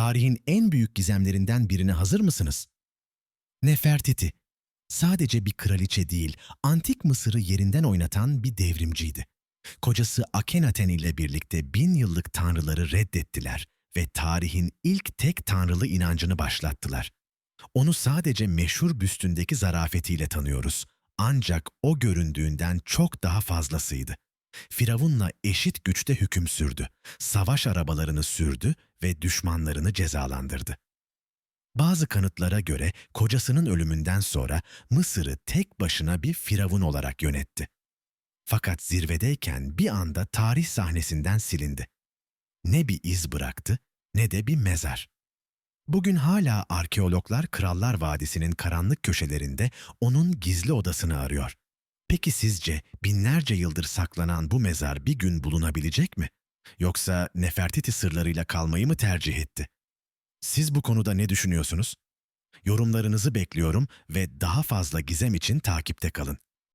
Tarihin en büyük gizemlerinden birine hazır mısınız? Nefertiti. Sadece bir kraliçe değil, antik Mısır'ı yerinden oynatan bir devrimciydi. Kocası Akhenaten ile birlikte bin yıllık tanrıları reddettiler ve tarihin ilk tek tanrılı inancını başlattılar. Onu sadece meşhur büstündeki zarafetiyle tanıyoruz. Ancak o göründüğünden çok daha fazlasıydı. Firavun'la eşit güçte hüküm sürdü. Savaş arabalarını sürdü ve düşmanlarını cezalandırdı. Bazı kanıtlara göre kocasının ölümünden sonra Mısır'ı tek başına bir firavun olarak yönetti. Fakat zirvedeyken bir anda tarih sahnesinden silindi. Ne bir iz bıraktı ne de bir mezar. Bugün hala arkeologlar Krallar Vadisi'nin karanlık köşelerinde onun gizli odasını arıyor. Peki sizce binlerce yıldır saklanan bu mezar bir gün bulunabilecek mi? Yoksa Nefertiti sırlarıyla kalmayı mı tercih etti? Siz bu konuda ne düşünüyorsunuz? Yorumlarınızı bekliyorum ve daha fazla gizem için takipte kalın.